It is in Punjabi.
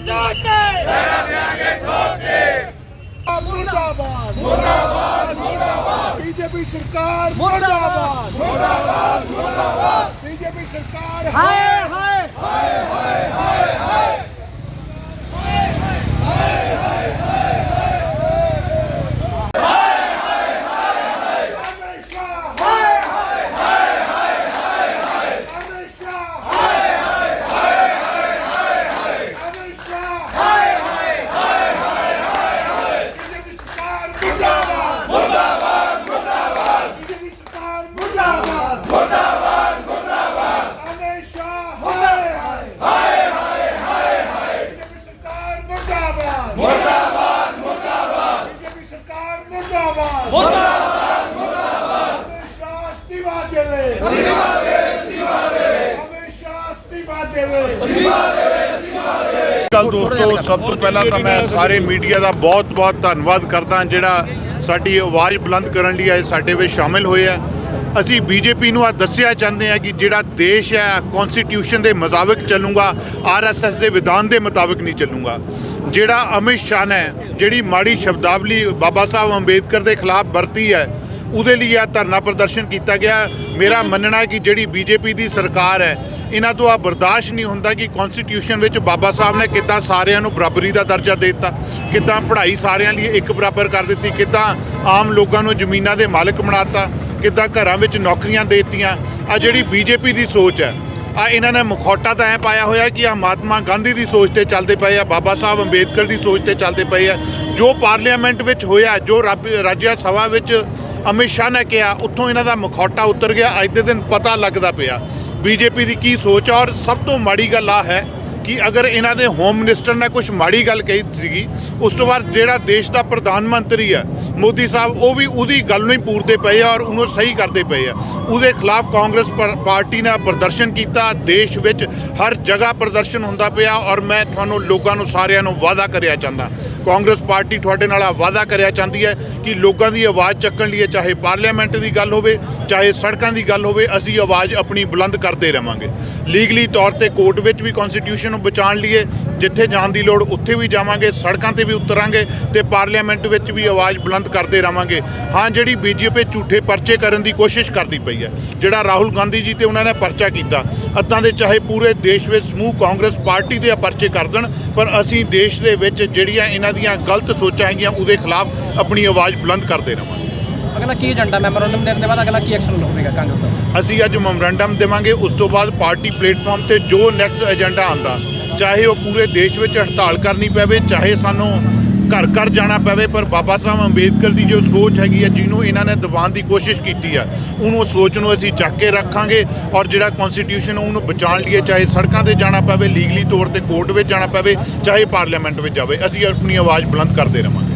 ਜਾ ਕੇ ਲੜਾ ਦੇਾਂਗੇ ਠੋਕ ਕੇ ਮੁਰਦਾਬਾਦ ਮੁਰਦਾਬਾਦ ਮੁਰਦਾਬਾਦ ਬੀਜੇਪੀ ਸਰਕਾਰ ਮੁਰਦਾਬਾਦ ਮੁਰਦਾਬਾਦ ਮੁਰਦਾਬਾਦ ਬੀਜੇਪੀ ਸਰਕਾਰ ਹਾਏ ਹਾਏ ਹਾਏ ਹਾਏ ਹਾਏ ਸਰਕਾਰ ਮੁਰਦਾਬਾਦ। ਮੁਰਦਾਬਾਦ ਮੁਰਦਾਬਾਦ ਹਮੇਸ਼ਾ ਅਸਤੀਫਾ ਦੇਵੇ ਅਸਤੀਫਾ ਦੇਵੇ ਅਸਤੀਫਾ ਦੇਵੇ ਹਮੇਸ਼ਾ ਅਸਤੀਫਾ ਦੇਵੇ ਕੱਲ ਦੋਸਤੋ, ਸਭ ਤੋਂ ਪਹਿਲਾਂ ਤਾਂ ਮੈਂ ਸਾਰੇ ਮੀਡੀਆ ਦਾ ਬਹੁਤ-ਬਹੁਤ ਧੰਨਵਾਦ ਕਰਦਾ ਜਿਹੜਾ ਸਾਡੀ ਆਵਾਜ਼ ਬੁਲੰਦ ਕਰਨ ਲਈ ਆਏ ਸਾਡੇ ਵਿੱਚ ਸ਼ਾਮਿਲ ਹੋਏ ਆ। ਅਸੀਂ ਬੀਜੇਪੀ ਨੂੰ ਆ ਦੱਸਿਆ ਚਾਹੁੰਦੇ ਆ ਕਿ ਜਿਹੜਾ ਦੇਸ਼ ਹੈ ਕਨਸਟੀਟਿਊਸ਼ਨ ਦੇ ਮੁਤਾਬਿਕ ਚੱਲੂਗਾ ਆਰਐਸਐਸ ਦੇ ਵਿਧਾਨ ਦੇ ਮੁਤਾਬਿਕ ਨਹੀਂ ਚੱਲੂਗਾ। ਜਿਹੜਾ ਅਮਿਤ ਸ਼ਾਹ ਨੇ ਜਿਹੜੀ ਮਾੜੀ ਸ਼ਬਦਾਵਲੀ ਬਾਬਾ ਸਾਹਿਬ ਅੰਬੇਦਕਰ ਦੇ ਖਿਲਾਫ ਵਰਤੀ ਹੈ, ਉਹਦੇ ਲਈ ਇਹ ਧਰਨਾ ਪ੍ਰਦਰਸ਼ਨ ਕੀਤਾ ਗਿਆ। ਮੇਰਾ ਮੰਨਣਾ ਹੈ ਕਿ ਜਿਹੜੀ ਬੀਜੇਪੀ ਦੀ ਸਰਕਾਰ ਹੈ, ਇਹਨਾਂ ਤੋਂ ਆ ਬਰਦਾਸ਼ਤ ਨਹੀਂ ਹੁੰਦਾ ਕਿ ਕਨਸਟੀਟਿਊਸ਼ਨ ਵਿੱਚ ਬਾਬਾ ਸਾਹਿਬ ਨੇ ਕਿੱਦਾਂ ਸਾਰਿਆਂ ਨੂੰ ਬਰਾਬਰੀ ਦਾ ਦਰਜਾ ਦੇ ਦਿੱਤਾ, ਕਿੱਦਾਂ ਪੜ੍ਹਾਈ ਸਾਰਿਆਂ ਲਈ ਇੱਕ ਬਰਾਬਰ ਕਰ ਦਿੱਤੀ, ਕਿੱਦਾਂ ਆਮ ਲੋਕਾਂ ਨੂੰ ਜ਼ਮੀਨਾਂ ਦੇ ਮਾਲਕ ਬਣਾਤਾ ਕਿੱਦਾਂ ਘਰਾਂ ਵਿੱਚ ਨੌਕਰੀਆਂ ਦੇ ਦਿੱਤੀਆਂ। ਆ ਜਿਹੜੀ ਬੀਜੇਪੀ ਦੀ ਸੋਚ ਹੈ ਆ ਇਹਨਾਂ ਨੇ ਮਖੌਟਾ ਤਾਂ ਐ ਪਾਇਆ ਹੋਇਆ ਕਿ ਆ ਮਹਾਤਮਾ ਗਾਂਧੀ ਦੀ ਸੋਚ ਤੇ ਚੱਲਦੇ ਪਏ ਆ, ਬਾਬਾ ਸਾਹਿਬ ਅੰਬੇਦਕਰ ਦੀ ਸੋਚ ਤੇ ਚੱਲਦੇ ਪਏ ਆ। ਜੋ ਪਾਰਲੀਮੈਂਟ ਵਿੱਚ ਹੋਇਆ, ਜੋ ਰੱਬ- ਰਾਜ ਸਭਾ ਵਿੱਚ ਅਮਿਤ ਸ਼ਾਹ ਨੇ ਕਿਹਾ, ਉੱਥੋਂ ਇਹਨਾਂ ਦਾ ਮਖੌਟਾ ਉਤਰ ਗਿਆ, ਅੱਜ ਦੇ ਦਿਨ ਪਤਾ ਲੱਗਦਾ ਪਿਆ। ਬੀਜੇਪੀ ਦੀ ਕੀ ਸੋਚ ਆ, ਔਰ ਸਭ ਤੋਂ ਮਾੜੀ ਗੱਲ ਆ ਹੈ ਕਿ ਅਗਰ ਇਹਨਾਂ ਦੇ ਹੋਮ ਮਿਨਿਸਟਰ ਨੇ ਕੁਝ ਮਾੜੀ ਗੱਲ ਕਹੀ ਸੀਗੀ, ਉਸ ਤੋਂ ਬਾਅਦ ਜਿਹੜਾ ਦੇਸ਼ ਦਾ ਪ੍ਰਧਾਨ ਮੰਤਰੀ ਹੈ ਮੋਦੀ ਸਾਹਿਬ, ਉਹ ਵੀ ਉਹਦੀ ਗੱਲ ਨੂੰ ਹੀ ਪੂਰਦੇ ਪਏ ਆ ਔਰ ਉਹਨੂੰ ਸਹੀ ਕਰਦੇ ਪਏ ਆ। ਉਹਦੇ ਖਿਲਾਫ ਕਾਂਗਰਸ ਪਰ- ਪਾਰਟੀ ਨੇ ਪ੍ਰਦਰਸ਼ਨ ਕੀਤਾ, ਦੇਸ਼ ਵਿੱਚ ਹਰ ਜਗ੍ਹਾ ਪ੍ਰਦਰਸ਼ਨ ਹੁੰਦਾ ਪਿਆ ਔਰ ਮੈਂ ਤੁਹਾਨੂੰ ਲੋਕਾਂ ਨੂੰ ਸਾਰਿਆਂ ਨੂੰ ਵਾਅਦਾ ਕਰਿਆ ਚਾਹੁੰਦਾ। ਕਾਂਗਰਸ ਪਾਰਟੀ ਤੁਹਾਡੇ ਨਾਲ ਆ ਵਾਅਦਾ ਕਰਿਆ ਚਾਹੁੰਦੀ ਹੈ ਕਿ ਲੋਕਾਂ ਦੀ ਆਵਾਜ਼ ਚੱਕਣ ਲਈ, ਚਾਹੇ ਪਾਰਲੀਮੈਂਟ ਦੀ ਗੱਲ ਹੋਵੇ, ਚਾਹੇ ਸੜਕਾਂ ਦੀ ਗੱਲ ਹੋਵੇ, ਅਸੀਂ ਆਵਾਜ਼ ਆਪਣੀ ਬੁਲੰਦ ਕਰਦੇ ਰਵਾਂਗੇ। ਲੀਗਲੀ ਤੌਰ ਤੇ ਕੋਰਟ ਵਿੱਚ ਵੀ ਕਨਸਟੀਟਿਊਸ਼ਨ ਨੂੰ ਬਚਾਉਣ ਲਈ ਜਿੱਥੇ ਜਾਣ ਦੀ ਲੋੜ, ਉੱਥੇ ਵੀ ਜਾਵਾਂਗੇ, ਸੜਕਾਂ ਤੇ ਵੀ ਉਤਰਾਂਗੇ ਤੇ ਪਾਰਲੀਮੈਂਟ ਵਿੱਚ ਵੀ ਆਵਾਜ਼ ਬੁਲੰਦ ਕਰਦੇ ਰਵਾਂਗੇ। ਹਾਂ, ਜਿਹੜੀ ਬੀਜੇਪੀ ਝੂਠੇ ਪਰਚੇ ਕਰਨ ਦੀ ਕੋਸ਼ਿਸ਼ ਕਰਦੀ ਪਈ ਹੈ, ਜਿਹੜਾ ਰਾਹੁਲ ਗਾਂਧੀ ਜੀ ਤੇ ਉਹਨਾਂ ਨੇ ਪਰਚਾ ਕੀਤਾ ਅੱਦਾਂ ਦੇ ਚਾਹੇ ਪੂਰੇ ਦੇਸ਼ ਵਿੱਚ ਸਮੂਹ ਕਾਂਗਰਸ ਪਾਰਟੀ ਦੇ ਇਹ ਪਰਚੇ ਕਰ ਦੇਣ, ਪਰ ਅਸੀਂ ਦੇਸ਼ ਦੇ ਵਿੱਚ ਜਿਹੜੀਆਂ ਇਹਨਾਂ ਦੀਆਂ ਗਲਤ ਸੋਚਾਂ ਹੈਗੀਆਂ ਉਹਦੇ ਖਿਲਾਫ ਆਪਣੀ ਆਵਾਜ਼ ਬੁਲੰਦ ਕਰਦੇ ਰਵਾਂਗੇ ਅਗਲਾ ਕੀ ਏਜੰਡਾ ਮੈਮੋਰੰਡਮ ਦੇਣ ਦੇ ਬਾਅਦ ਅਗਲਾ ਕੀ ਐਕਸ਼ਨ ਹੋਵੇਗਾ ਕਾਂਗਰਸ ਦਾ? ਅਸੀਂ ਅੱਜ ਮੈਮੋਰੰਡਮ ਦੇਵਾਂਗੇ ਉਸ ਤੋਂ ਬਾਅਦ ਪਾਰਟੀ ਪਲੇਟਫਾਰਮ ਤੇ ਜੋ ਨੈਕਸਟ ਏਜੰਡਾ ਆਂਦਾ ਚਾਹੇ ਉਹ ਪੂਰੇ ਦੇਸ਼ ਵਿੱਚ ਹੜਤਾਲ ਕਰਨੀ ਪਵੇ ਚਾਹੇ ਸਾਨੂੰ ਘਰ ਘਰ ਜਾਣਾ ਪਵੇ, ਪਰ ਬਾਬਾ ਸਾਹਿਬ ਅੰਬੇਦਕਰ ਦੀ ਜੋ ਸੋਚ ਹੈਗੀ ਹੈ ਜਿਹਨੂੰ ਇਹਨਾਂ ਨੇ ਦਬਾਉਣ ਦੀ ਕੋਸ਼ਿਸ਼ ਕੀਤੀ ਆ, ਉਹਨੂੰ ਸੋਚ ਨੂੰ ਅਸੀਂ ਚੱਕ ਕੇ ਰੱਖਾਂਗੇ ਔਰ ਜਿਹੜਾ ਕਨਸਟੀਟਿਊਸ਼ਨ ਉਹਨੂੰ ਬਚਾਉਣ ਲਈ ਚਾਹੇ ਸੜਕਾਂ ਤੇ ਜਾਣਾ ਪਵੇ ਲੀਗਲੀ ਤੌਰ ਤੇ ਕੋਰਟ ਵਿੱਚ ਜਾਣਾ ਪਵੇ, ਚਾਹੇ ਪਾਰਲੀਮੈਂਟ ਵਿੱਚ ਜਾਵੇ, ਅਸੀਂ ਆਪਣੀ ਆਵਾਜ਼ ਬੁਲੰਦ ਕਰਦੇ ਰਵਾਂਗੇ।